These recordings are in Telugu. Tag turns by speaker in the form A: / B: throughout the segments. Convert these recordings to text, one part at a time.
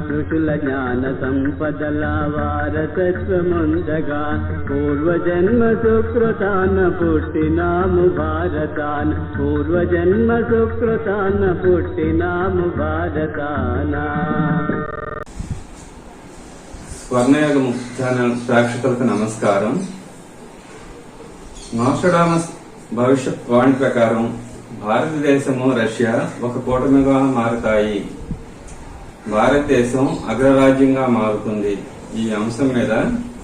A: ఋషుల జ్ఞాన సంపదల వారసత్వముందగా పూర్వజన్మ సుకృతాన పుట్టినాము భారతాన. పూర్వజన్మ సుకృతాన పుట్టినాము భారతాన.
B: స్వర్ణయోగ ముఖ్యాన ప్రేక్షకులకు నమస్కారం. నోస్టడామస్ భవిష్యత్ వాణి ప్రకారం భారతదేశము రష్యా ఒక కూటమిగా మారుతాయి. భారతదేశం అగ్రరాజ్యంగా మారుతుంది. ఈ అంశం మీద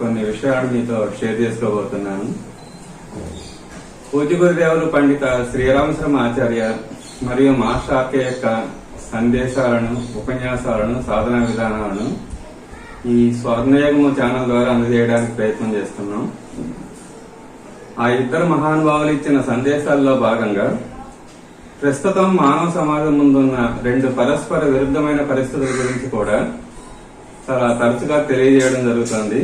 B: కొన్ని విషయాలు మీతో షేర్ చేసుకోబోతున్నాను. పూజ్య గురుదేవులు పండిత శ్రీరామశ్రమ ఆచార్య మరియు మాస్టర్ యొక్క సందేశాలను ఉపన్యాసాలను సాధన విధానాలను ఈ స్వర్ణయోగము ఛానల్ ద్వారా అందజేయడానికి ప్రయత్నం చేస్తున్నాం. ఆ ఇద్దరు మహానుభావులు ఇచ్చిన సందేశాల్లో భాగంగా ప్రస్తుతం మానవ సమాజం ముందున్న రెండు పరస్పర విరుద్ధమైన పరిస్థితుల గురించి కూడా చాలా తరచుగా తెలియజేయడం జరుగుతుంది.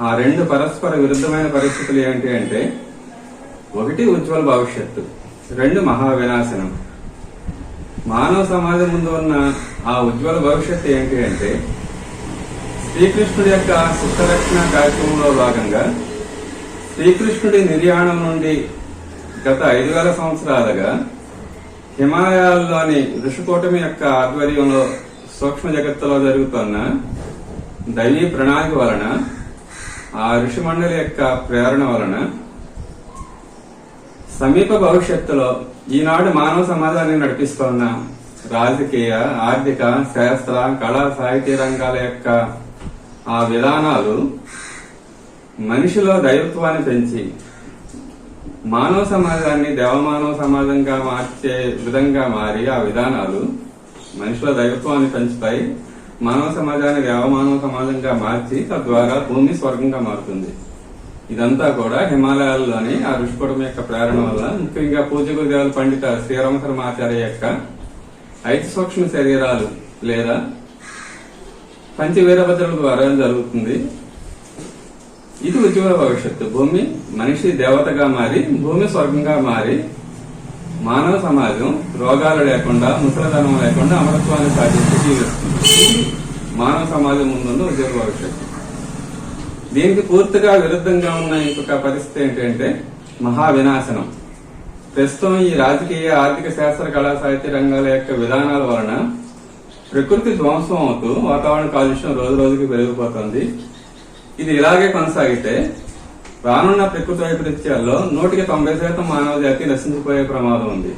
B: ఆ రెండు పరస్పర విరుద్ధమైన పరిస్థితులు ఏంటి అంటే ఒకటి ఉజ్వల భవిష్యత్తు రెండు మహా వినాశనం మానవ సమాజం ముందు ఉన్న ఆ ఉజ్వల భవిష్యత్తు ఏంటి అంటే శ్రీకృష్ణుడి యొక్క సుఖరక్షణ కార్యక్రమంలో భాగంగా శ్రీకృష్ణుడి నిర్యాణం నుండి గత ఐదు వేల సంవత్సరాలుగా హిమాలయాల్లోని ఋషికూటమి యొక్క ఆధ్వర్యంలో సూక్ష్మ జగత్తులో జరుగుతున్న దైవీ ప్రణాళిక వలన ఆ ఋషి మండలి యొక్క ప్రేరణ వలన సమీప భవిష్యత్తులో ఈనాడు మానవ సమాజాన్ని నడిపిస్తున్న రాజకీయ ఆర్థిక శాస్త్ర కళా సాహిత్య రంగాల యొక్క ఆ విధానాలు మనిషిలో దైవత్వాన్ని పెంచి మానవ సమాజాన్ని దేవమానవ సమాజంగా మార్చే విధంగా మారి ఆ విధానాలు మనుషుల దైవత్వాన్ని పెంచుతాయి. మానవ సమాజాన్ని దేవమానవ సమాజంగా మార్చి తద్వారా భూమి స్వర్గంగా మారుతుంది. ఇదంతా కూడా హిమాలయాల్లోని ఆ ఋషికుడం యొక్క ప్రేరణ వల్ల ముఖ్యంగా పూజ గురుదేవుల పండిత శ్రీరామశర్మ ఆచార్య యొక్క ఐదు సూక్ష్మ శరీరాలు లేదా పంచవీరభద్రుల ద్వారా జరుగుతుంది. ఇది ఉజ్వల భవిష్యత్తు. భూమి మనిషి దేవతగా మారి భూమి స్వర్గంగా మారి మానవ సమాజం రోగాలు లేకుండా ముసలధనం లేకుండా అమరత్వాన్ని సాధించి జీవిస్తుంది. మానవ సమాజం ముందున్న ఉజ్వల భవిష్యత్తు. దీనికి పూర్తిగా విరుద్ధంగా ఉన్న ఇంకొక పరిస్థితి ఏంటంటే మహా వినాశనం ప్రస్తుతం ఈ రాజకీయ ఆర్థిక శాస్త్ర కళా సాహిత్య రంగాల యొక్క విధానాల వలన ప్రకృతి ధ్వంసం అవుతూ వాతావరణ కాలుష్యం రోజు రోజుకి పెరిగిపోతుంది. ఇది ఇలాగే కొనసాగితే రానున్న ప్రకృతి వైపరీత్యాల్లో నూటికి తొంభై శాతం మానవ జాతి నశించిపోయే ప్రమాదం ఉంది.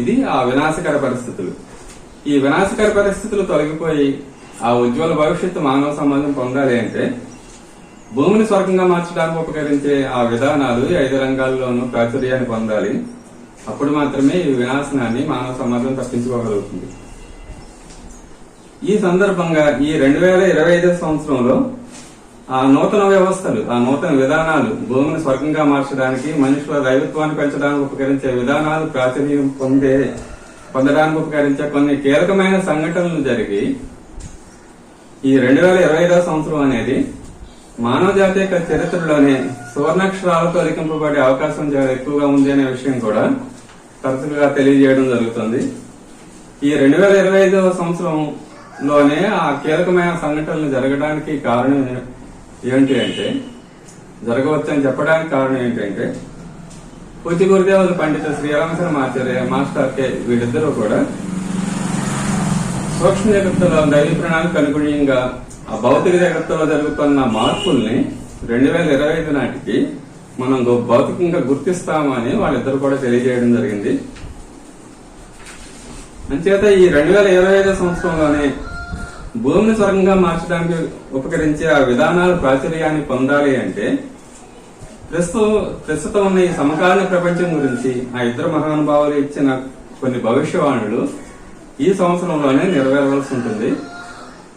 B: ఇది ఆ వినాశకర పరిస్థితులు. ఈ వినాశకర పరిస్థితులు తొలగిపోయి ఆ ఉజ్వల భవిష్యత్తు మానవ సమాజం పొందాలి అంటే భూమిని స్వర్గంగా మార్చడానికి ఉపకరించే ఆ విధానాలు ఐదు రంగాల్లోనూ ప్రాచుర్యాన్ని పొందాలి. అప్పుడు మాత్రమే ఈ వినాశనాన్ని మానవ సమాజం తప్పించుకోగలుగుతుంది. ఈ సందర్భంగా ఈ రెండు వేల ఇరవై ఐదో సంవత్సరంలో ఆ నూతన వ్యవస్థలు ఆ నూతన విధానాలు భూమిని స్వర్గంగా మార్చడానికి మనుషుల దైవత్వాన్ని పెంచడానికి ఉపకరించే విధానాలు ప్రాచుర్యం పొందే పొందడానికి ఉపకరించే కొన్ని కీలకమైన సంఘటనలు జరిగి ఈ రెండు వేల ఇరవై ఐదవ సంవత్సరం అనేది మానవ జాతి యొక్క చరిత్రలోనే సువర్ణాక్షరాలతో లిఖింపబడే అవకాశం చాలా ఎక్కువగా ఉంది అనే విషయం కూడా తరచుగా తెలియజేయడం జరుగుతుంది. ఈ రెండు వేల ఇరవై ఐదవ సంవత్సరంలోనే ఆ కీలకమైన సంఘటనలు జరగడానికి కారణం ఏంటి అంటే జరగవచ్చని చెప్పడానికి కారణం ఏంటంటే పూజ్య గురుదేవులు పండిత శ్రీరామశర్మ ఆచార్య మాస్టర్ కే వీళ్ళిద్దరూ కూడా సూక్ష్మ జగత్తులో దైవ ప్రణాళిక అనుగుణ్యంగా ఆ భౌతిక జగత్తులో జరుగుతున్న మార్పుల్ని రెండు వేల ఇరవై ఐదు నాటికి మనం భౌతికంగా గుర్తిస్తామని వాళ్ళిద్దరు కూడా తెలియజేయడం జరిగింది. అంచేత ఈ రెండు వేల ఇరవై ఐదు సంవత్సరంలోనే భూమిని స్వర్గంగా మార్చడానికి ఉపకరించే ఆ విధానాలు ప్రాచుర్యాన్ని పొందాలి అంటే ప్రస్తుతం ప్రస్తుతం ఉన్న ఈ సమకాలీన ప్రపంచం గురించి ఆ ఇద్దరు మహానుభావులు ఇచ్చిన కొన్ని భవిష్యవాణులు ఈ సంవత్సరంలోనే నెరవేరవలసి ఉంటుంది.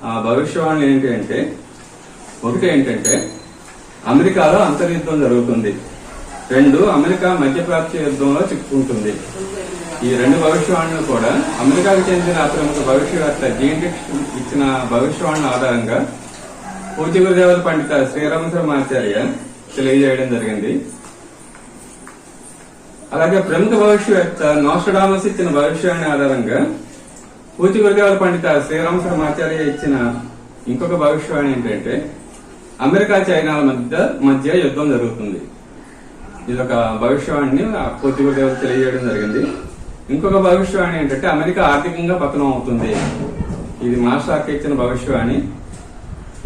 B: ఆ భవిష్యవాణి ఏంటి అంటే ఒకటి ఏంటంటే అమెరికాలో అంతర్యుద్ధం జరుగుతుంది. రెండు అమెరికా మధ్యప్రాచ్య యుద్ధంలో చిక్కుకుంటుంది. ఈ రెండు భవిష్యవాణులు కూడా అమెరికాకు చెందిన ప్రముఖ భవిష్యవేత్త జీన్ ఇచ్చిన భవిష్యవాణుల ఆధారంగా పూజ్య గురుదేవుల పండిత శ్రీరామశర్మాచార్య తెలియజేయడం జరిగింది. అలాగే ప్రముఖ భవిష్యవేత్త నోస్టడామస్ ఇచ్చిన భవిష్యాన్ని ఆధారంగా పూచి గురుదేవుల పండిత శ్రీరామ శర్మాచార్య ఇచ్చిన ఇంకొక భవిష్యవాణి ఏంటంటే అమెరికా చైనాల మధ్య మధ్య యుద్ధం జరుగుతుంది. ఇది ఒక భవిష్యవాణిని ఆ పూచి గురుదేవులు తెలియజేయడం జరిగింది. ఇంకొక భవిష్యవాణి ఏంటంటే అమెరికా ఆర్థికంగా పతనం అవుతుంది. ఇది మాస్టర్ ఇచ్చిన భవిష్యవాణి.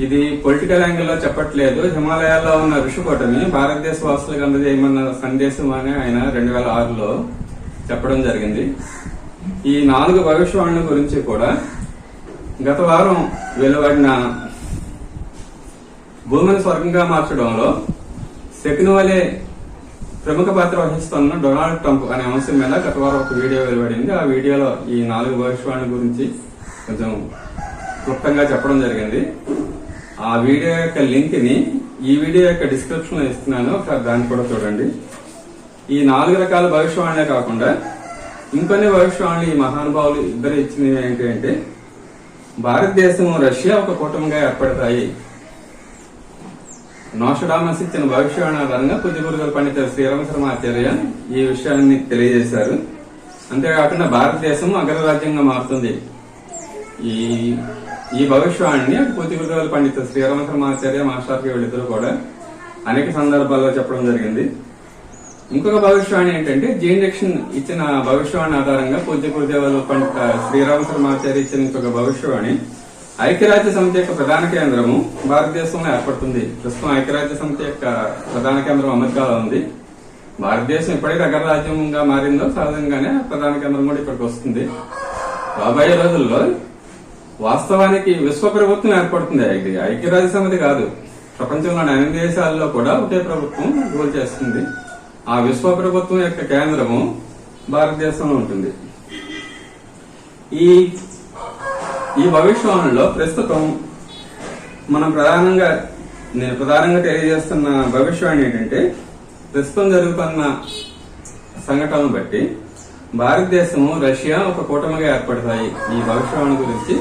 B: ఇది పొలిటికల్ యాంగిల్లో చెప్పట్లేదు. హిమాలయాల్లో ఉన్న ఋషికోటమి భారతదేశ వాసులకు అందజేయమన్న సందేశం అని ఆయన రెండు వేల ఆరులో చెప్పడం జరిగింది. ఈ నాలుగు భవిష్యవాణుల గురించి కూడా గత వారం వెలువడిన భూమిని స్వర్గంగా మార్చడంలో శకుని వలె ప్రముఖ పాత్ర వహిస్తున్న డొనాల్డ్ ట్రంప్ అనే అంశం మీద గత వారం ఒక వీడియో వెలువడింది. ఆ వీడియోలో ఈ నాలుగు భవిష్యవాణుల గురించి కొంచెం క్లుప్తంగా చెప్పడం జరిగింది. ఆ వీడియో యొక్క లింక్ని ఈ వీడియో యొక్క డిస్క్రిప్షన్లో ఇస్తున్నాను. ఒకసారి దాన్ని కూడా చూడండి. ఈ నాలుగు రకాల భవిష్యవాణులే కాకుండా ఇంకొన్ని భవిష్యవాణులు ఈ మహానుభావులు ఇద్దరు ఇచ్చినవి ఏంటి అంటే భారతదేశం రష్యా ఒక కూటమిగా ఏర్పడతాయి. నోషడామస్ ఇచ్చిన భవిష్యవాణి ఆధారంగా పూజ పండిత శ్రీరామశర్మ ఆచార్య ఈ విషయాన్ని తెలియజేశారు. అంతేకాకుండా భారతదేశం అగ్రరాజ్యంగా మారుతుంది. ఈ ఈ భవిష్యవాణిని పూజ పండిత శ్రీరామ శర్మ ఆచార్య మాస్టర్కి వీళ్ళిద్దరూ కూడా అనేక సందర్భాల్లో చెప్పడం జరిగింది. ఇంకొక భవిష్యవాణి ఏంటంటే జీ జక్షన్ ఇచ్చిన భవిష్యవాణి ఆధారంగా పూజ్య గురుదేవులు పండిత శ్రీరామ శర్మాచార్య ఇచ్చిన ఇంకొక భవిష్యవాణి ఐక్యరాజ్య సమితి యొక్క ప్రధాన కేంద్రము భారతదేశంలో ఏర్పడుతుంది. ప్రస్తుతం ఐక్యరాజ్య సమితి యొక్క ప్రధాన కేంద్రం అమెరికాలో ఉంది. భారతదేశం ఎప్పుడైతే అగ్రరాజ్యంగా మారిందో సహజంగానే ప్రధాన కేంద్రం కూడా ఇక్కడికి వస్తుంది. రాబోయే రోజుల్లో వాస్తవానికి విశ్వ ప్రభుత్వం ఏర్పడుతుంది. ఇది ఐక్యరాజ్య సమితి కాదు. ప్రపంచంలోని అన్ని దేశాల్లో కూడా ఒకే ప్రభుత్వం రూల్ చేస్తుంది. ఆ విశ్వ ప్రభుత్వం యొక్క కేంద్రము భారతదేశంలో ఉంటుంది. ఈ ఈ భవిష్యవాణిలో ప్రస్తుతం మనం ప్రధానంగా నేను ప్రధానంగా తెలియజేస్తున్న భవిష్యవాణి ఏంటంటే ప్రస్తుతం జరుగుతున్న సంఘటనను బట్టి భారతదేశము రష్యా ఒక కూటమిగా ఏర్పడతాయి. ఈ భవిష్యవాణి గురించి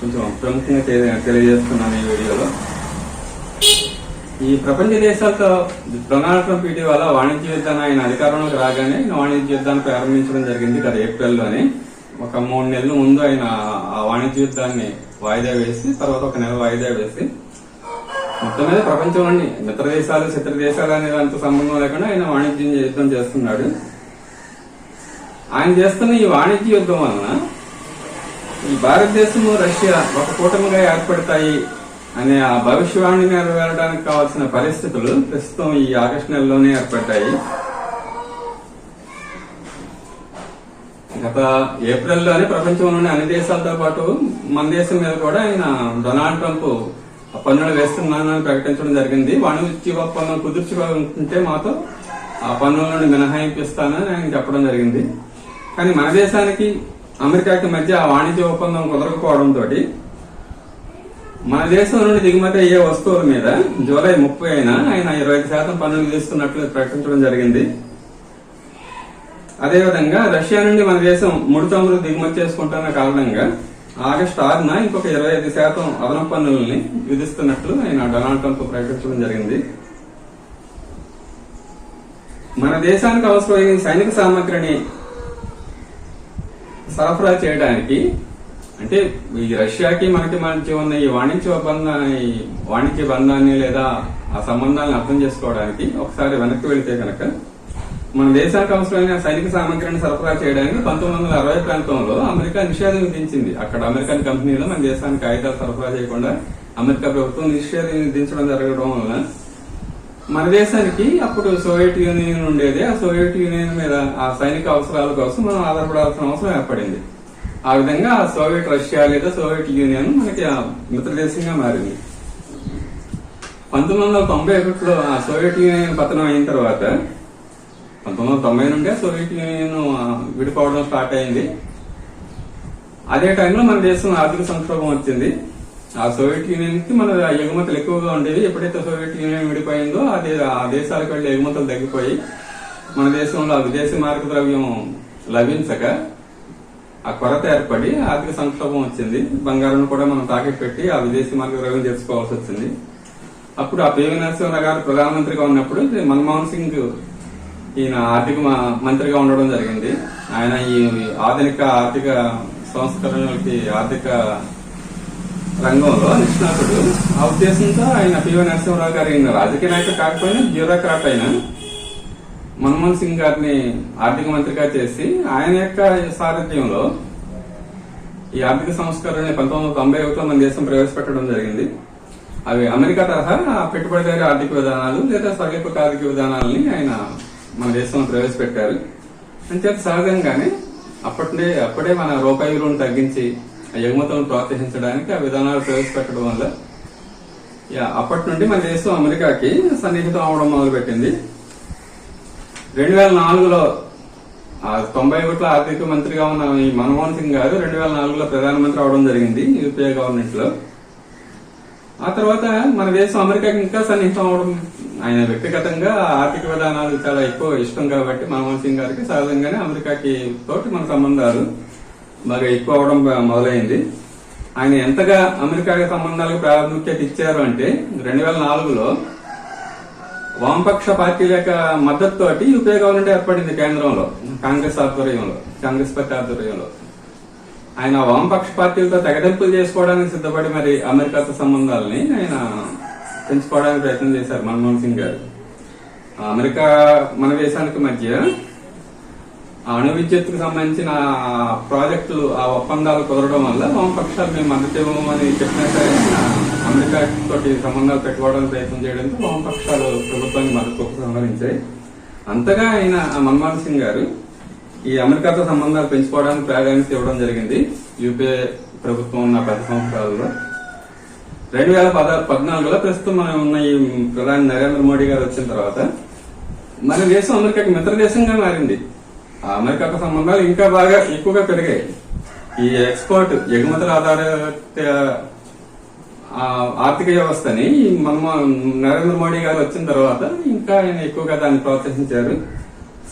B: కొంచెం ప్రముఖంగా తెలి- తెలియజేస్తున్నాను ఈ వీడియోలో. ఈ ప్రపంచ దేశాలతో డొనాల్డ్ ట్రంప్ ఇటీవల వాణిజ్య యుద్ధాన్ని ఆయన అధికారంలోకి రాగానే వాణిజ్య యుద్ధాన్ని ప్రారంభించడం జరిగింది గత ఏప్రిల్లోనే. ఒక మూడు నెలల ముందు ఆయన ఆ వాణిజ్య యుద్ధాన్ని వాయిదా వేసి తర్వాత ఒక నెల వాయిదా వేసి మొత్తం మీద ప్రపంచంలోని మిత్ర దేశాలు శత్రు దేశాలు అనే దాంతో సంబంధం లేకుండా ఆయన వాణిజ్యం యుద్ధం చేస్తున్నాడు. ఆయన చేస్తున్న ఈ వాణిజ్య యుద్ధం వలన ఈ భారతదేశము రష్యా ఒక కూటమిగా ఏర్పడతాయి అనే ఆ భవిష్యవాణి నెరవేరడానికి కావాల్సిన పరిస్థితులు ప్రస్తుతం ఈ ఆగస్టు నెలలోనే ఏర్పడ్డాయి. గత ఏప్రిల్లోనే ప్రపంచంలోని అన్ని దేశాలతో పాటు మన దేశం మీద కూడా ఆయన డొనాల్డ్ ట్రంప్ పన్నులు వేస్తున్నానని ప్రకటించడం జరిగింది. వాణిజ్య ఒప్పందం కుదుర్చుకుంటే మాతో ఆ పన్నులను మినహాయింపిస్తానని ఆయన చెప్పడం జరిగింది. కానీ మన దేశానికి అమెరికాకి మధ్య ఆ వాణిజ్య ఒప్పందం కుదరకపోవడంతో మన దేశం నుండి దిగుమతి అయ్యే వస్తువుల మీద జూలై ముప్పై అయినా ఆయన ఇరవై ఐదు శాతం పన్నులు విధిస్తున్నట్లు ప్రకటించడం జరిగింది. అదేవిధంగా రష్యా నుండి మన దేశం ముడి చమురు దిగుమతి చేసుకుంటున్న కారణంగా ఆగస్టు ఆరున ఇంకొక ఇరవై ఐదు శాతం అదనపు పన్నుల్ని విధిస్తున్నట్లు ఆయన డొనాల్డ్ ట్రంప్ ప్రకటించడం జరిగింది. మన దేశానికి అవసరమైన సైనిక సామగ్రిని సరఫరా చేయడానికి అంటే ఈ రష్యాకి మనకి మధ్య ఉన్న ఈ వాణిజ్య ఒప్పందాన్ని ఈ వాణిజ్య బంధాన్ని లేదా ఆ సంబంధాలను అర్థం చేసుకోవడానికి ఒకసారి వెనక్కి వెళితే కనుక మన దేశానికి అవసరమైన సైనిక సామగ్రిని సరఫరా చేయడానికి పంతొమ్మిది వందల అరవై ప్రాంతంలో అమెరికా నిషేధం విధించింది. అక్కడ అమెరికన్ కంపెనీలు మన దేశానికి ఆయుధాలు సరఫరా చేయకుండా అమెరికా ప్రభుత్వం నిషేధం విధించడం జరగడం వలన మన దేశానికి అప్పుడు సోవియట్ యూనియన్ ఉండేది. ఆ సోవియట్ యూనియన్ మీద ఆ సైనిక అవసరాల కోసం మనం ఆధారపడాల్సిన అవసరం ఏర్పడింది. ఆ విధంగా ఆ సోవియట్ రష్యా లేదా సోవియట్ యూనియన్ మనకి ఆ మిత్రదేశంగా మారింది. పంతొమ్మిది వందల తొంభై ఒకటిలో ఆ సోవియట్ యూనియన్ పతనం అయిన తర్వాత పంతొమ్మిది వందల తొంభై నుండే సోవియట్ యూనియన్ విడిపోవడం స్టార్ట్ అయింది. అదే టైంలో మన దేశం ఆర్థిక సంక్షోభం వచ్చింది. ఆ సోవియట్ యూనియన్కి మన ఎగుమతులు ఎక్కువగా ఉండేవి. ఎప్పుడైతే సోవియట్ యూనియన్ విడిపోయిందో అదే ఆ దేశాలకు వెళ్ళి ఎగుమతులు తగ్గిపోయి మన దేశంలో ఆ విదేశీ మార్గ ద్రవ్యం లభించక ఆ కొరత ఏర్పడి ఆర్థిక సంక్షోభం వచ్చింది. బంగారం కూడా మనం తాకెట్ పెట్టి ఆ విదేశీ మార్గ ద్రవ్యం తెచ్చుకోవాల్సి వచ్చింది. అప్పుడు ఆ పివి నరసింహరావు గారు ప్రధానమంత్రిగా ఉన్నప్పుడు మన్మోహన్ సింగ్ ఈయన ఆర్థిక మ- మంత్రిగా ఉండడం జరిగింది. ఆయన ఈ ఆధునిక ఆర్థిక సంస్కరణలకి ఆర్థిక రంగంలో నిష్ణాతుడు. ఆ ఉద్దేశంతో ఆయన పివి నరసింహరావు గారి ఈయన రాజకీయ నాయకుడు కాకపోయినా బ్యూరోక్రాట్ అయినా మన్మోహన్ సింగ్ గారిని ఆర్థిక మంత్రిగా చేసి ఆయన యొక్క సారథ్యంలో ఈ ఆర్థిక సంస్కరణ పంతొమ్మిది వందల తొంభై ఒకటిలో మన దేశం ప్రవేశపెట్టడం జరిగింది. అవి అమెరికా తరహా పెట్టుబడిదారి ఆర్థిక విధానాలు లేదా స్వల్ప ఆర్థిక విధానాలని ఆయన మన దేశంలో ప్రవేశపెట్టారు. అంచేత సహజంగానే అప్పటి అప్పుడే మన రూపాయి విలువను తగ్గించి ఆ ఎగుమతులను ప్రోత్సహించడానికి ఆ విధానాలు ప్రవేశపెట్టడం వల్ల యా, అప్పటి నుండి మన దేశం అమెరికాకి సన్నిహితం అవడం మొదలుపెట్టింది. రెండు వేల నాలుగులో తొంభై ఒకటిలో ఆర్థిక మంత్రిగా ఉన్న ఈ మన్మోహన్ సింగ్ గారు రెండు వేల నాలుగులో ప్రధానమంత్రి అవడం జరిగింది యూపీఏ గవర్నమెంట్లో ఆ తర్వాత మన దేశం అమెరికాకి ఇంకా సన్నిహితం అవడం ఆయన వ్యక్తిగతంగా ఆర్థిక విధానాలు చాలా ఎక్కువ ఇష్టం కాబట్టి మన్మోహన్ సింగ్ గారికి సహజంగానే అమెరికాకి తోటి మన సంబంధాలు బాగా ఎక్కువ అవడం మొదలైంది. ఆయన ఎంతగా అమెరికా సంబంధాలకు ప్రాముఖ్యత ఇచ్చారు అంటే రెండు వేల నాలుగులో వామపక్ష పార్టీల యొక్క మద్దతుతోటి యూపీఏ గవర్నమెంట్ ఏర్పడింది కేంద్రంలో కాంగ్రెస్ ఆధ్వర్యంలో కాంగ్రెస్ పార్టీ ఆధ్వర్యంలో. ఆయన వామపక్ష పార్టీలతో తెగదెంపులు చేసుకోవడానికి సిద్ధపడి మరి అమెరికాతో సంబంధాలని ఆయన పెంచుకోవడానికి ప్రయత్నం చేశారు మన్మోహన్ సింగ్ గారు. అమెరికా మన దేశానికి మధ్య అణు విద్యుత్కు సంబంధించిన ప్రాజెక్టులు ఆ ఒప్పందాలు కుదరడం వల్ల వామపక్షాలు మేము మద్దతు ఇవ్వమని చెప్పినా సరే అమెరికా తోటి సంబంధాలు పెట్టుకోవడానికి ప్రయత్నం చేయడంతో వామపక్షాలు ప్రభుత్వానికి మద్దతు సంహరించాయి అంతగా ఆయన మన్మోహన్ సింగ్ గారు ఈ అమెరికాతో సంబంధాలు పెంచుకోవడానికి ప్రాధాన్యత ఇవ్వడం జరిగింది. యూపీఏ ప్రభుత్వం ఉన్న పది సంవత్సరాల్లో. రెండు వేల పద పద్నాలుగులో ప్రస్తుతం మనం ఉన్న ఈ ప్రధాని నరేంద్ర మోడీ గారు వచ్చిన తర్వాత మన దేశం అమెరికాకి మిత్ర దేశంగా మారింది. ఆ అమెరికాతో సంబంధాలు ఇంకా బాగా ఎక్కువగా పెరిగాయి. ఈ ఎక్స్పోర్ట్ ఎగుమతుల ఆధారిత ఆర్థిక వ్యవస్థని మన నరేంద్ర మోడీ గారు వచ్చిన తర్వాత ఇంకా ఆయన ఎక్కువగా దాన్ని ప్రోత్సహించారు.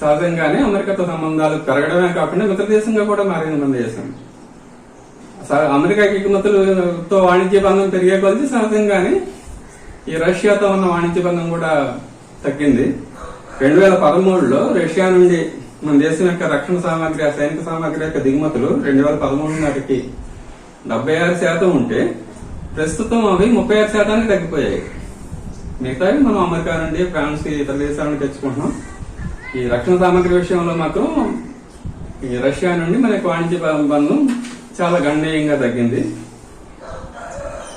B: సహజంగానే అమెరికాతో సంబంధాలు పెరగడమే కాకుండా మిత్ర దేశంగా కూడా మారింది మన దేశం. అమెరికా అమెరికాకి ఎగుమతులతో వాణిజ్య బంధం పెరిగే కొద్దీ సహజంగానే ఈ రష్యాతో ఉన్న వాణిజ్య బంధం కూడా తగ్గింది. రెండు వేల పదమూడులో రష్యా నుండి మన దేశం యొక్క రక్షణ సామాగ్రి సైనిక సామాగ్రి యొక్క దిగుమతులు రెండు వేల పదమూడు నాటికి డెబ్బై ఆరు శాతం ఉంటే ప్రస్తుతం అవి ముప్పై ఆరు శాతానికి తగ్గిపోయాయి. మిగతావి మనం అమెరికా నుండి ఫ్రాన్స్ ఇతర దేశాల నుండి తెచ్చుకుంటున్నాం. ఈ రక్షణ సామాగ్రి విషయంలో మాత్రం ఈ రష్యా నుండి మనకి వాణిజ్య బంధం చాలా గణనీయంగా తగ్గింది.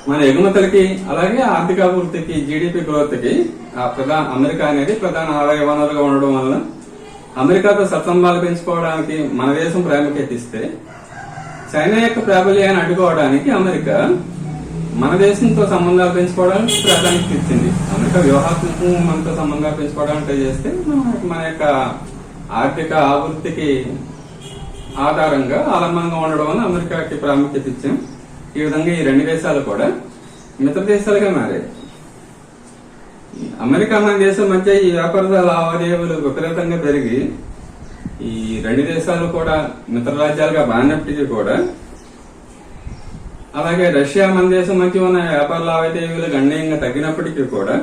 B: మన ఎగుమతులకి అలాగే ఆర్థిక అభివృద్ధికి జీడిపి గ్రోత్కి ఆ ప్రధాన అమెరికా అనేది ప్రధాన ఆదాయ వనరుగా ఉండడం వల్ల అమెరికాతో సత్సంబాలు పెంచుకోవడానికి మన దేశం ప్రాముఖ్యత ఇస్తే చైనా యొక్క ప్రాబల్యాన్ని అడ్డుకోవడానికి అమెరికా మన దేశంతో సంబంధాలు పెంచుకోవడానికి ప్రాధాన్యత ఇచ్చింది. అమెరికా వ్యూహాత్మకం మనతో సంబంధాలు పెంచుకోవడానికి చేస్తే మన- మన యొక్క ఆర్థిక అభివృద్ధికి ఆధారంగా ఆలంబనంగా ఉండడం వల్ల అమెరికాకి ప్రాముఖ్యత ఇచ్చాం. ఈ విధంగా ఈ రెండు దేశాలు కూడా మిత్ర దేశాలుగా మారాయి. అమెరికా మన దేశం మధ్య ఈ వ్యాపార లావాదేవీలు విపరీతంగా పెరిగి ఈ రెండు దేశాలు కూడా మిత్ర రాజ్యాలుగా మారినప్పటికీ కూడా అలాగే రష్యా మన దేశం మధ్య ఉన్న వ్యాపార లావాదేవీలు గణనీయంగా తగ్గినప్పటికీ కూడా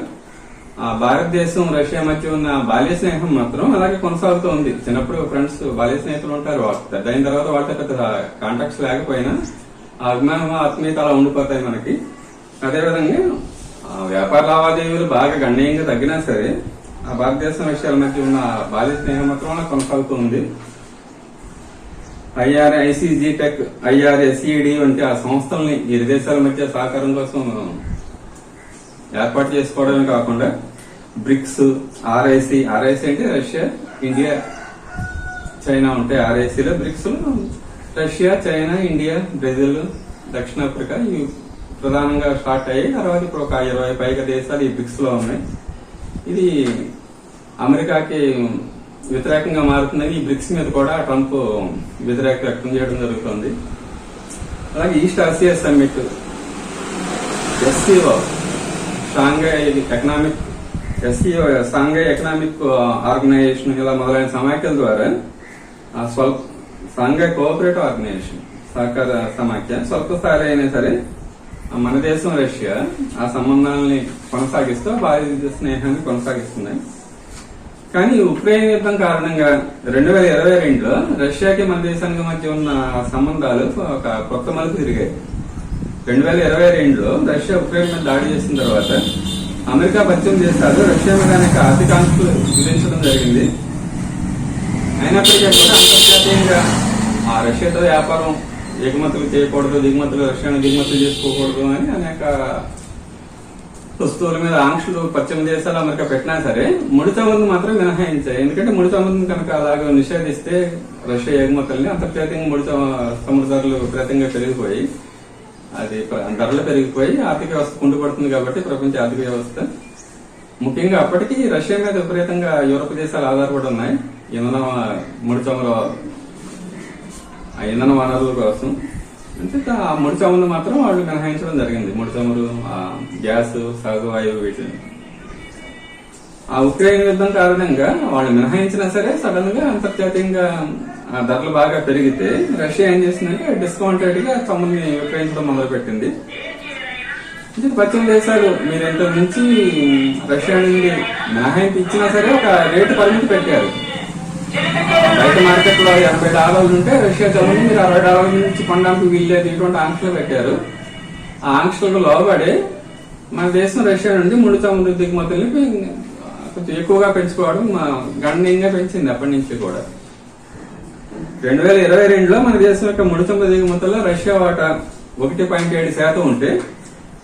B: భారతదేశం రష్యా మధ్య ఉన్న బాల్య స్నేహం మాత్రం అలాగే కొనసాగుతూ ఉంది చిన్నప్పుడు ఫ్రెండ్స్ బాల్య స్నేహితులు ఉంటారు. పెద్ద అయిన తర్వాత వాళ్ళతో పెద్ద కాంటాక్ట్స్ లేకపోయినా ఆ అభిమానం ఆత్మీయత అలా ఉండిపోతాయి మనకి. అదేవిధంగా వ్యాపార లావాదేవీలు బాగా గణనీయంగా తగ్గినా సరే ఆ భారతదేశం రష్యాల మధ్య ఉన్న ఆ బాల్య స్నేహం మాత్రం కొనసాగుతూ ఉంది IR ICG tech IR SED వంటి ఆ సంస్థల్ని ఇరు దేశాల మధ్య సహకారం కోసం ఏర్పాటు చేసుకోవడమే కాకుండా బ్రిక్స్ ఆర్ఐసి ఆర్ఐసి అంటే రష్యా ఇండియా చైనా ఉంటాయి. ఆర్ఐసిలో BRICS Russia China India Brazil దక్షిణాఫ్రికా ఇవి ప్రధానంగా స్టార్ట్ అయ్యి తర్వాత ఇప్పుడు ఒక ఇరవై పైగా దేశాలు ఈ బ్రిక్స్లో ఉన్నాయి. ఇది అమెరికాకి వ్యతిరేకంగా మారుతుందని ఈ బ్రిక్స్ మీద కూడా ట్రంప్ వ్యతిరేక వ్యక్తం చేయడం జరుగుతుంది. అలాగే East Asia summit SCO Shanghai economic SCO Shanghai economic organisation ఇలా మొదలైన సమాఖ్యల ద్వారా ఆ స్వల్ప షాంఘై కోఆపరేటివ్ ఆర్గనైజేషన్ సహకార సమాఖ్య స్వల్పస్థాయి అయినా సరే మన దేశం రష్యా ఆ సంబంధాలని కొనసాగిస్తూ భారతీయ స్నేహాన్ని కొనసాగిస్తున్నాయి కానీ ఉక్రెయిన్ యుద్ధం కారణంగా రెండు వేల ఇరవై రెండులో రష్యాకి మన దేశానికి మధ్య ఉన్న సంబంధాలు ఒక కొత్త మలుపు తిరిగాయి. రెండు వేల ఇరవై రెండులో రష్యా ఉక్రెయిన్ మీద దాడి చేసిన తర్వాత అమెరికా పరిచయం చేస్తారు రష్యా మీద అనేక ఆర్థిక ఆంక్షలు విధించడం జరిగింది. అయినప్పటికీ కూడా అంతర్జాతీయంగా ఆ రష్యాతో వ్యాపారం ఎగుమతులు చేయకూడదు దిగుమతులు రష్యాను దిగుమతులు చేసుకోకూడదు అని అనేక వస్తువుల మీద ఆంక్షలు పశ్చిమ దేశాలు అమెరికా పెట్టినా సరే ముడి చమురును మాత్రం మినహాయించాయి. ఎందుకంటే ముడి చమురును కనుక అలాగే నిషేధిస్తే రష్యా ఎగుమతుల్ని అంతర్జాతీయంగా ముడి చమురు ధరలు విపరీతంగా పెరిగిపోయి అది ధరలు పెరిగిపోయి ఆర్థిక వ్యవస్థ కుంటుపడుతుంది కాబట్టి ప్రపంచ ఆర్థిక వ్యవస్థ. ముఖ్యంగా అప్పటికి రష్యా మీద విపరీతంగా యూరోప్ దేశాలు ఆధారపడి ఉన్నాయి. ఇంధన ముడి చమురు ఆ ఇంధన వనరుల కోసం. అంటే ఆ ముడి చమురు మాత్రం వాళ్ళు మినహాయించడం జరిగింది. ముడి చమురు గ్యాస్ సహజ వాయువు వీటిని. ఆ ఉక్రెయిన్ యుద్ధం కారణంగా వాళ్ళు మినహాయించినా సరే సడన్గా అంతర్జాతీయంగా ధరలు బాగా పెరిగితే రష్యా ఏం చేసిందంటే డిస్కౌంటెడ్గా చమురుని విక్రయించడం మొదలు పెట్టింది ఇది పశ్చిమ దేశాలు మీరు ఎంత నుంచి రష్యా నుండి మినహాయింపు ఇచ్చినా సరే ఒక రేటు పరిమితి పెట్టారు. బయట మార్కెట్లో ఎనభై డాలర్లు ఉంటే రష్యా చమురు మీరు అరవై డాలర్ల నుంచి కొనడానికి వీల్లేదు ఇటువంటి ఆంక్షలు పెట్టారు. ఆ ఆంక్షలకు లోబడి మన దేశం రష్యా నుండి ముడి చమురు దిగుమతుల్ని కొంచెం ఎక్కువగా పెంచుకోవడం మా గణనీయంగా పెంచింది అప్పటి నుంచి కూడా. రెండు వేల ఇరవై రెండులో మన దేశం యొక్క ముడి దిగుమతుల్లో రష్యా వాటా ఒకటి పాయింట్ ఏడు శాతం ఉంటే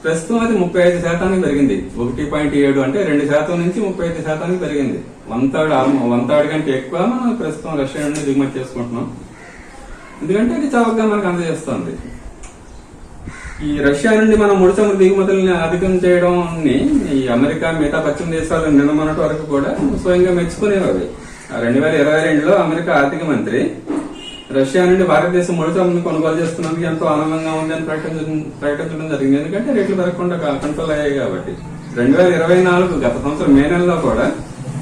B: ప్రస్తుతం అది ముప్పై ఐదు శాతానికి పెరిగింది. ఒకటి పాయింట్ ఏడు అంటే రెండు శాతం నుంచి ముప్పై ఐదు శాతానికి పెరిగింది. వన్ థర్డ్ వన్ థర్డ్ కంటే ఎక్కువ మనం ప్రస్తుతం రష్యా నుండి దిగుమతి చేసుకుంటున్నాం. ఎందుకంటే అది చౌకగా మనకు అందజేస్తుంది. ఈ రష్యా నుండి మనం ముడి చమురు దిగుమతుల్ని అధికం చేయడం ఈ అమెరికా మిగతా పశ్చిమ దేశాలు నిన్న మొన్నటి వరకు కూడా స్వయంగా మెచ్చుకునేవి రెండు వేల ఇరవై రెండులో అమెరికా ఆర్థిక మంత్రి రష్యా నుండి భారతదేశం ముడి కొనుగోలు చేస్తున్నందుకు ఎంతో ఆనందంగా ఉందని ప్రకటించడం ప్రకటించడం జరిగింది. ఎందుకంటే రేట్లు పెరగకుండా కంట్రోల్ అయ్యాయి కాబట్టి. రెండు వేల ఇరవై నాలుగు గత సంవత్సరం మే నెలలో కూడా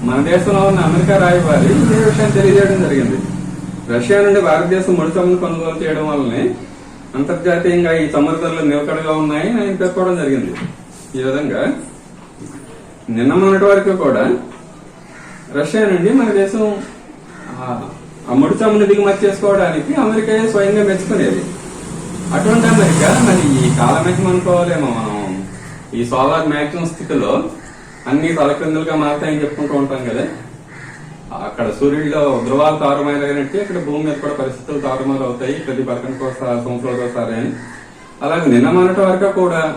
B: మన దేశంలో ఉన్న అమెరికా రాయబారి ఇదే విషయం తెలియజేయడం జరిగింది. రష్యా నుండి భారతదేశం ముడి కొనుగోలు చేయడం వల్లనే అంతర్జాతీయంగా ఈ చమురు ధరలు నిలకడగా ఉన్నాయి ఆయన పేర్కోవడం జరిగింది. ఈ విధంగా నిన్న మొన్నటి వరకు కూడా రష్యా నుండి మన దేశం ఆ- ఆ ముడి దిగుమతి చేసుకోవడానికి అమెరికా స్వయంగా మెచ్చుకునేది? అటువంటి అమెరికా మరి ఈ కాలం అనుకోవాలేమో మనం. ఈ సోలార్ మ్యాక్సిమం స్థితిలో అన్ని తలక్రిందులుగా మారుతాయని చెప్పుకుంటూ ఉంటాం కదా. అక్కడ సూర్యుడిలో ధ్రువాలు తారుమారైనట్టు ఇక్కడ భూమి మీద కూడా పరిస్థితులు తారుమారు అవుతాయి ప్రతి పక్కనకు ఒకసారి సంవత్సరాలకు ఒకసారి అని. అలాగే నిన్న మొన్నటి వరకు కూడా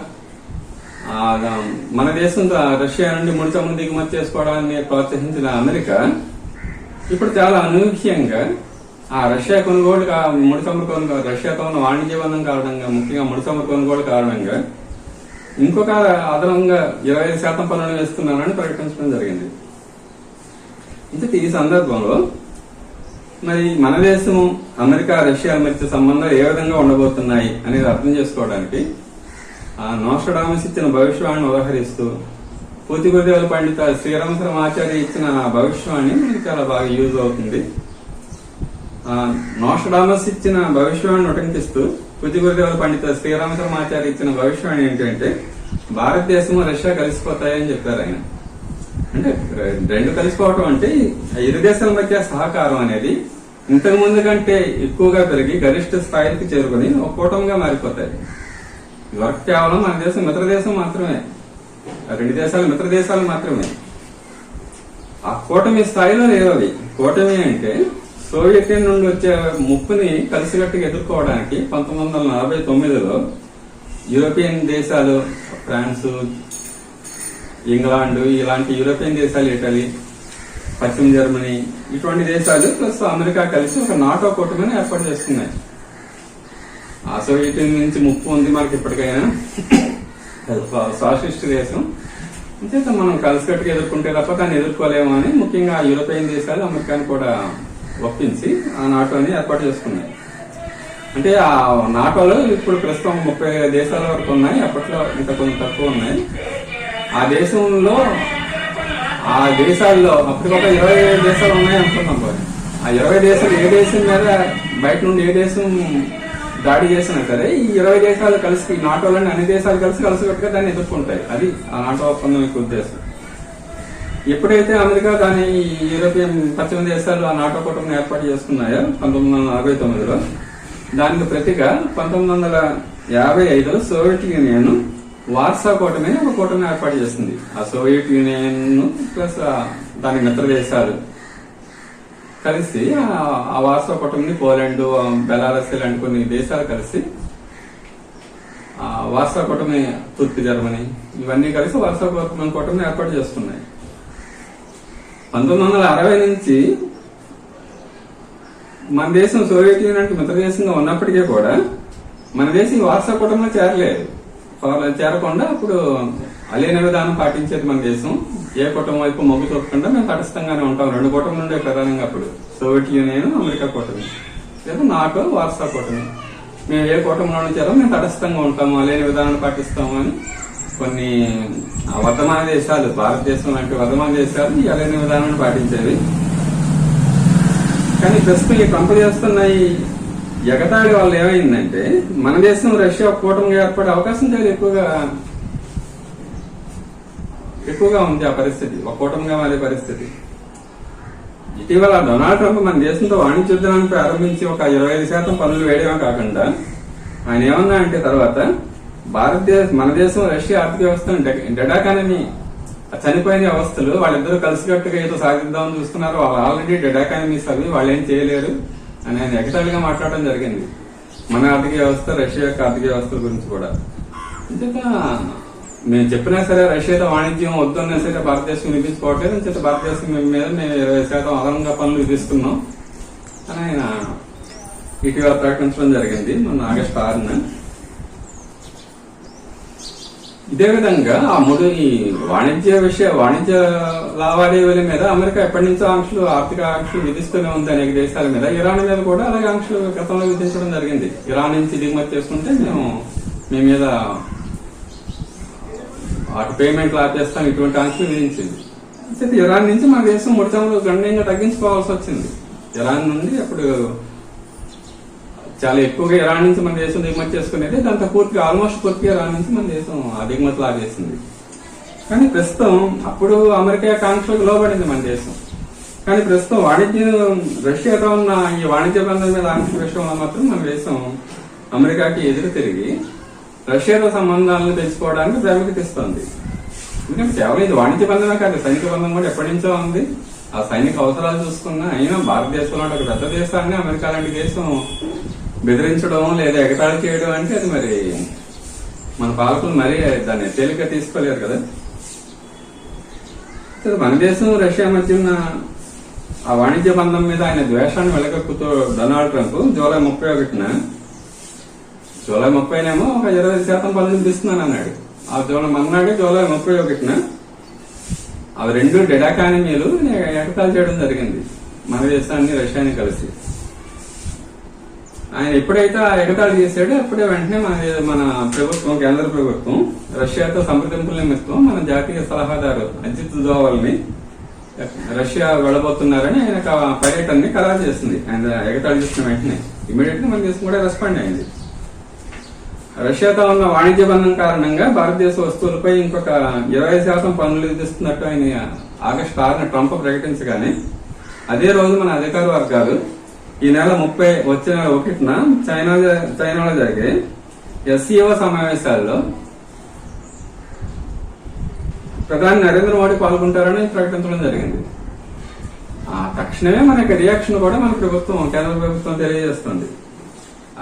B: ఆ, మన దేశం రష్యా నుండి ముడి చమురు దిగుమతి చేసుకోవడాన్ని ప్రోత్సహించిన అమెరికా ఇప్పుడు చాలా అనూహ్యంగా ఆ రష్యా కొనుగోలు కా- ముడి కొనుగోలు రష్యాతో ఉన్న వాణిజ్య బంధం కారణంగా ముఖ్యంగా ముడి కొనుగోలు కారణంగా ఇంకొక అదనంగా ఇరవై ఐదు శాతం పన్నులు వేస్తున్నారని ప్రకటించడం జరిగింది. అయితే ఈ సందర్భంలో మరి మన దేశం అమెరికా రష్యా మధ్య సంబంధాలు ఏ విధంగా ఉండబోతున్నాయి అనేది అర్థం చేసుకోవడానికి ఆ నోస్టడామస్ ఇచ్చిన భవిష్యవాణిని ఉదాహరిస్తూ పూతిగుదేవుల పండిత శ్రీరామచరం ఆచార్య ఇచ్చిన భవిష్యవాణి చాలా బాగా యూజ్ అవుతుంది. నోషడామస్ ఇచ్చిన భవిష్యవాణి ఉటంకిస్తూ పూతిగురుదేవుల పండిత శ్రీరామచరం ఆచార్య ఇచ్చిన భవిష్యవాణి ఏంటంటే భారతదేశం రష్యా కలిసిపోతాయని చెప్పారు ఆయన. అంటే రెండు కలిసిపోవటం అంటే ఇరు దేశాల మధ్య సహకారం అనేది ఇంతకు ముందు కంటే ఎక్కువగా పెరిగి గరిష్ట స్థాయికి చేరుకుని ఒక కూటమిగా మారిపోతాయి. ఇవరకు కేవలం మన దేశం మిత్ర దేశం మాత్రమే. రెండు దేశాలు మిత్ర దేశాలు మాత్రమే. ఆ కూటమి స్థాయిలో లేవు అవి కూటమి అంటే సోవియట్ నుండి వచ్చే ముప్పుని కలిసికట్టుగా ఎదుర్కోవడానికి పంతొమ్మిది వందల నలభై తొమ్మిదిలో యూరోపియన్ దేశాలు ఫ్రాన్స్ ఇంగ్లాండ్ ఇలాంటి యూరోపియన్ దేశాలు ఇటలీ పశ్చిమ జర్మనీ ఇటువంటి దేశాలు ప్లస్ అమెరికా కలిసి ఒక నాటో కూటమిని ఏర్పాటు చేస్తున్నాయి. ఆ సోవియట్ నుంచి ముప్పు ఉంది మనకి ఇప్పటికైనా. అది ఫాసిస్ట్ దేశం. అంచేత మనం కలిసికట్టుగా ఎదుర్కొంటే తప్ప దాన్ని ఎదుర్కోలేము అని ముఖ్యంగా యూరోపియన్ దేశాలు అమెరికాని కూడా ఒప్పించి ఆ నాటోని ఏర్పాటు చేసుకున్నాయి. అంటే ఆ నాటోలో ఇప్పుడు ప్రస్తుతం ముప్పై దేశాల వరకు ఉన్నాయి అప్పట్లో ఇంకా కొంచెం తక్కువ ఉన్నాయి. ఆ దేశంలో ఆ దేశాల్లో అప్పటికొక ఇరవై దేశాలు ఉన్నాయి అనుకున్నాం ఆ ఇరవై దేశాలు ఏ దేశం మీద బయట నుండి ఏ దేశం దాడి చేసినా సరే ఈ ఇరవై దేశాలు కలిసి నాటోలని అన్ని దేశాలు కలిసి కలిసికట్టుగా దాన్ని ఎదుర్కొంటాయి. అది ఆ నాటో ఒప్పందం యొక్క ఉద్దేశం. ఎప్పుడైతే అమెరికా దాని యూరోపియన్ పశ్చిమ దేశాలు ఆ నాటో కూటమిని ఏర్పాటు చేసుకున్నాయో పంతొమ్మిది వందల అరవై తొమ్మిదిలో దానికి ప్రతిగా పంతొమ్మిది వందల యాభై ఐదులో సోవియట్ యూనియన్ వార్సా కూటమి ఒక కూటమి ఏర్పాటు చేసింది. ఆ సోవియట్ యూనియన్ ప్లస్ దాని మిత్ర దేశాలు కలిసి ఆ- ఆ వార్సా కూటమిని పోలాండ్ బెలారస్ ఇలాంటి కొన్ని దేశాలు కలిసి ఆ వార్సా కూటమి తూర్పు జర్మనీ ఇవన్నీ కలిసి వార్సా కూటమి కూటమిని ఏర్పాటు చేస్తున్నాయి. పంతొమ్మిది వందల అరవై నుంచి మన దేశం సోవియట్ యూనియన్ మిత్ర దేశంగా ఉన్నప్పటికీ కూడా మన దేశం ఈ వార్సా కూటమిలో చేరలేదు. చేరకుండా అప్పుడు అలీన విధానం పాటించేది మన దేశం. ఏ కుటుంబం వైపు మొగ్గు చూపకుండా మేము తటస్థంగానే ఉంటాం. రెండు కూటమి ఉండే ప్రధానంగా అప్పుడు. సోవియట్ యూనియన్ అమెరికా కూటమి. లేదా నాటో వార్సా కూటమి. మేము ఏ కూటమిలో చేరాం మేము తటస్థంగా ఉంటాము. అలేని విధానాన్ని పాటిస్తాము అని కొన్ని వర్ధమాన దేశాలు భారతదేశం లాంటి వర్ధమాన దేశాలు ఈ అలేని విధానాన్ని పాటించేవి. కానీ ప్రస్తుతం ఈ ట్రంప్ చేస్తున్న ఈ ఎగతాడి వల్ల ఏమైందంటే మన దేశం రష్యా కూటమిగా ఏర్పడే అవకాశం చాలా ఎక్కువగా ఎక్కువగా ఉంది ఆ పరిస్థితి ఒక కూటమిగా మారే పరిస్థితి. ఇటీవల డొనాల్డ్ ట్రంప్ మన దేశంతో వాణిజ్య యుద్ధాన్ని ప్రారంభించి ఒక ఇరవై ఐదు శాతం పనులు వేయడమే కాకుండా ఆయన ఏమన్నా అంటే తర్వాత భారతదేశ మన దేశం రష్యా ఆర్థిక వ్యవస్థను డెడాకానని చనిపోయిన వ్యవస్థలు వాళ్ళిద్దరూ కలిసికట్టుగా ఏదో సాధిద్దామని చూస్తున్నారు. వాళ్ళు ఆల్రెడీ డెడాకానమీస్ అవి వాళ్ళు ఏం చేయలేరు అని ఆయన ఎగతాళిగా మాట్లాడడం జరిగింది. మన ఆర్థిక వ్యవస్థ రష్యా యొక్క ఆర్థిక వ్యవస్థల గురించి కూడా. అంతేత మేము చెప్పినా సరే రష్యాతో వాణిజ్యం వద్దన్నా సరే భారతదేశం వినిపించుకోవట్లేదు. చెప్పి భారతదేశం మీద మేము ఇరవై శాతం అదనంగా పనులు విధిస్తున్నాం. అని ఆయన ఇటీవల ప్రకటించడం జరిగింది. మొన్న ఆగస్టు ఆరున. ఇదే విధంగా ఆ మూడు ఈ వాణిజ్య విషయ వాణిజ్య లావాదేవీల మీద అమెరికా ఎప్పటి నుంచో ఆంక్షలు ఆర్థిక ఆంక్షలు విధిస్తూనే ఉంది అనేక దేశాల మీద. ఇరాన్ మీద కూడా అలాగే ఆంక్షలు గతంలో విధించడం జరిగింది. ఇరాన్ నుంచి దిగుమతి చేసుకుంటే మేము మీ మీద అటు పేమెంట్లు ఆపేస్తాం ఇటువంటి ఆంక్షలు విధించింది అయితే ఇరాన్ నుంచి మన దేశం ముడిచములు గణనీయంగా తగ్గించుకోవాల్సి వచ్చింది. ఇరాన్ నుండి అప్పుడు చాలా ఎక్కువగా ఇరాన్ నుంచి మన దేశం దిగుమతి చేసుకునేది దాంతో పూర్తిగా ఆల్మోస్ట్ పూర్తిగా ఇరాన్ నుంచి మన దేశం ఆ దిగుమతి లాగేసింది కానీ ప్రస్తుతం అప్పుడు అమెరికా కాంక్షలకు లోబడింది మన దేశం. కానీ ప్రస్తుతం వాణిజ్యం రష్యాతో ఉన్న ఈ వాణిజ్య బంధం మీద ఆంక్షల విషయంలో మాత్రం మన దేశం అమెరికాకి ఎదురు తిరిగి రష్యాతో సంబంధాలను తెచ్చుకోవడానికి ప్రాముఖ్యత ఇస్తుంది ఎందుకంటే కేవలం ఇది వాణిజ్య బంధమే కాదు సైనిక బంధం కూడా ఎప్పటి నుంచో ఉంది. ఆ సైనిక అవసరాలు చూసుకున్నా అయినా భారతదేశంలో ఒక పెద్ద దేశాన్ని అమెరికా లాంటి దేశం బెదిరించడం లేదా ఎగతాళి చేయడం అంటే అది మరి మన పాలకులు మరీ దాన్ని తేలిక తీసుకోలేరు కదా. సరే, మన దేశం రష్యా మధ్య ఉన్న ఆ వాణిజ్య బంధం మీద ఆయన ద్వేషాన్ని వెలగక్కుతూ డొనాల్డ్ ట్రంప్ జూలై ముప్పై ఒకటిన జూలై ముప్పైనేమో ఒక ఇరవై శాతం పనులు తీస్తున్నాను అన్నాడు. ఆ జూలై మన్నాడు జూలై ముప్పై ఒకటిన అవి రెండు డెడాకానమీలు ఎగతాలు చేయడం జరిగింది. మన దేశాన్ని రష్యాని కలిసి. ఆయన ఎప్పుడైతే ఆ ఎగతాళి చేశాడో అప్పుడే వెంటనే మన మన ప్రభుత్వం కేంద్ర ప్రభుత్వం రష్యాతో సంప్రదింపుల నిమిత్తం మన జాతీయ సలహాదారు అజిత్ దోవల్ని రష్యా వెళ్ళబోతున్నారని ఆయన ఒక పర్యటనని ఖరారు చేసింది. ఆయన ఎగతాళి చేసిన వెంటనే. ఇమీడియట్గా మన దేశం కూడా రెస్పాండ్ అయింది. రష్యాతో ఉన్న వాణిజ్య బంధం కారణంగా భారతదేశ వస్తువులపై ఇంకొక ఇరవై శాతం పన్నులు విధిస్తున్నట్టు ఆయన ఆగస్టు ఆరున ట్రంప్ ప్రకటించగానే అదే రోజు మన అధికార వర్గాలు ఈ నెల ముప్పై వచ్చే నెల ఒకటిన చైనా చైనాలో జరిగే ఎస్సీఓ సమావేశాల్లో ప్రధాని నరేంద్ర మోడీ పాల్గొంటారని ప్రకటించడం జరిగింది. ఆ తక్షణమే మనకి రియాక్షన్ కూడా మన ప్రభుత్వం కేంద్ర ప్రభుత్వం తెలియజేస్తుంది.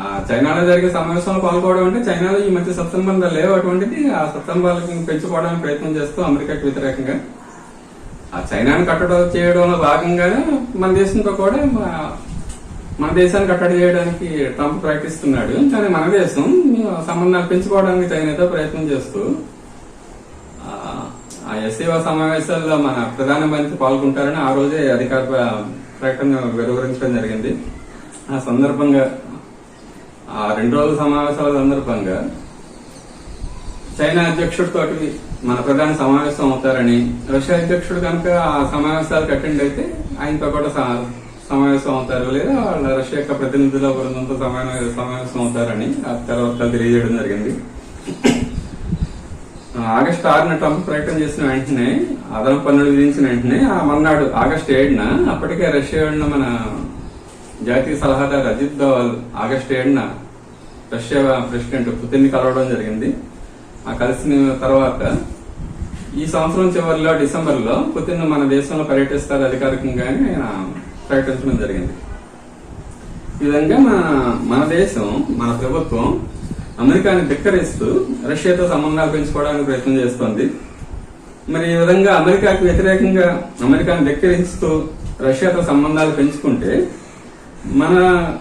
B: చైనాలో జరిగే సమావేశంలో పాల్గొనడం అంటే చైనాలో ఈ మధ్య సత్సంబంధాలు లేవు. అటువంటిది ఆ సత్సంబంధాలను పెంచుకోవడానికి ప్రయత్నం చేస్తూ అమెరికాకి వ్యతిరేకంగా. ఆ చైనాను కట్టడం చేయడంలో భాగంగానే మన దేశంతో కూడా మన దేశాన్ని కట్టడి చేయడానికి ట్రంప్ ప్రయత్నిస్తున్నాడు. కానీ మన దేశం సంబంధాలు పెంచుకోవడానికి చైనాతో ప్రయత్నం చేస్తూ ఆ- ఎస్ఏవా సమావేశాల్లో మన ప్రధానమంత్రి పాల్గొంటారని ఆ రోజే అధికార ప్రకటన వెలువరించడం జరిగింది. ఆ సందర్భంగా ఆ రెండు రోజుల సమావేశాల సందర్భంగా చైనా అధ్యక్షుడితో మన ప్రధాని సమావేశం అవుతారని రష్యా అధ్యక్షుడు కనుక ఆ సమావేశాలకు అటెండ్ అయితే ఆయనతో కూడా స- సమావేశం అవుతారు లేదా వాళ్ళ రష్యా యొక్క ప్రతినిధుల బృందంతో సమావేశం సమావేశం అవుతారని ఆ తర్వాత తెలియజేయడం జరిగింది. ఆగస్టు ఆరున ట్రంప్ ప్రకటన చేసిన వెంటనే అదనపు పన్నులు విధించిన వెంటనే ఆ మర్నాడు ఆగస్టు ఏడున అప్పటికే రష్యా వెళ్ళిన మన జాతీయ సలహాదారు అజిత్ దోవల్ ఆగస్టు ఏడున రష్యా ప్రెసిడెంట్ పుతిన్ని కలవడం జరిగింది. ఆ కలిసిన తర్వాత ఈ సంవత్సరం చివరిలో డిసెంబర్లో పుతిన్ మన దేశంలో పర్యటిస్తారు అధికారికంగానే ఆయన ప్రకటించడం జరిగింది. ఈ విధంగా మన మన దేశం మన ప్రభుత్వం అమెరికాని ధిక్కరిస్తూ రష్యాతో సంబంధాలు పెంచుకోవడానికి ప్రయత్నం చేస్తోంది. మరి ఈ విధంగా అమెరికాకు వ్యతిరేకంగా అమెరికాను ధిక్కరిస్తూ రష్యాతో సంబంధాలు పెంచుకుంటే మన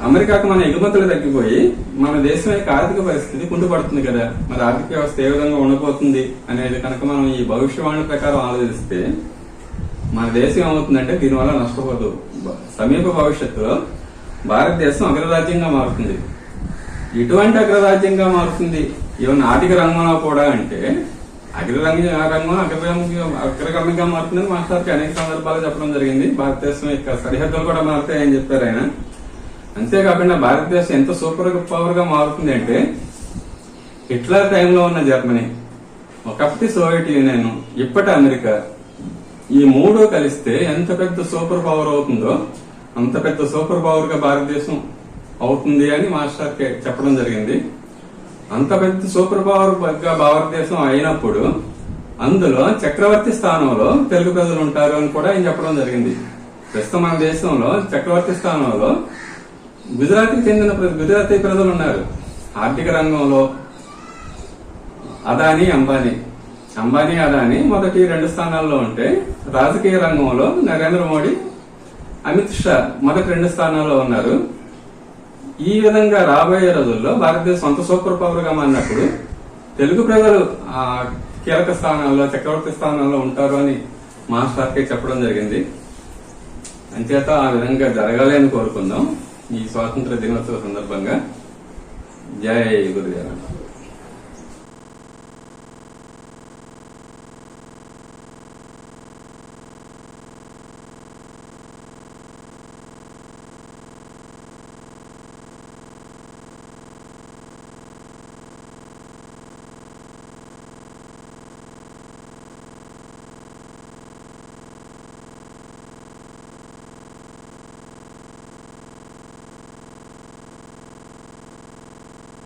B: అమెరికాకు మన ఎగుమతులు తగ్గిపోయి మన దేశం యొక్క ఆర్థిక పరిస్థితి కుంటుపడుతుంది కదా. మరి ఆర్థిక వ్యవస్థ ఏ విధంగా ఉండబోతుంది అనేది కనుక మనం ఈ భవిష్యవాణి ప్రకారం ఆలోచిస్తే మన దేశం ఏమవుతుందంటే దీనివల్ల నష్టపోదు. సమీప భవిష్యత్తులో భారతదేశం అగ్రరాజ్యంగా మారుతుంది. ఎటువంటి అగ్రరాజ్యంగా మారుతుంది. ఈవెన్ ఆర్థిక రంగంలో కూడా అంటే అగ్రరంగ రంగం అగ్రరంగ అగ్రగమ్యంగా మారుతుందని మాస్టర్కి అనేక సందర్భాలు చెప్పడం జరిగింది. భారతదేశం యొక్క సరిహద్దులు కూడా మారుతాయని చెప్పారు ఆయన. అంతేకాకుండా భారతదేశం ఎంత సూపర్ పవర్గా మారుతుంది అంటే హిట్లర్ టైంలో ఉన్న జర్మనీ ఒకప్పటి సోవియట్ యూనియన్ ఇప్పటి అమెరికా ఈ మూడు కలిస్తే ఎంత పెద్ద సూపర్ పవర్ అవుతుందో అంత పెద్ద సూపర్ పవర్గా భారతదేశం అవుతుంది అని మాస్టర్కి చెప్పడం జరిగింది. అంత పెద్ద సూపర్ పవర్గా భారతదేశం అయినప్పుడు అందులో చక్రవర్తి స్థానంలో తెలుగు ప్రజలు ఉంటారు అని కూడా ఆయన చెప్పడం జరిగింది. ప్రస్తుతం మన దేశంలో చక్రవర్తి స్థానంలో గుజరాత్కి చెందిన గుజరాతీ ప్రజలు ఉన్నారు. ఆర్థిక రంగంలో అదాని అంబానీ. అంబానీ అదాని మొదటి రెండు స్థానాల్లో ఉంటే రాజకీయ రంగంలో నరేంద్ర మోడీ అమిత్ షా మొదటి రెండు స్థానాల్లో ఉన్నారు. ఈ విధంగా రాబోయే రోజుల్లో భారతదేశం సొంత సూపర్ పవర్గా మారినప్పుడు తెలుగు ప్రజలు ఆ కీలక స్థానాల్లో చక్రవర్తి స్థానాల్లో ఉంటారు అని మాస్టర్కే చెప్పడం జరిగింది. అంచేత ఆ విధంగా జరగాలి అని కోరుకుందాం. ఈ స్వాతంత్ర దినోత్సవ సందర్భంగా జై గురుదేవ.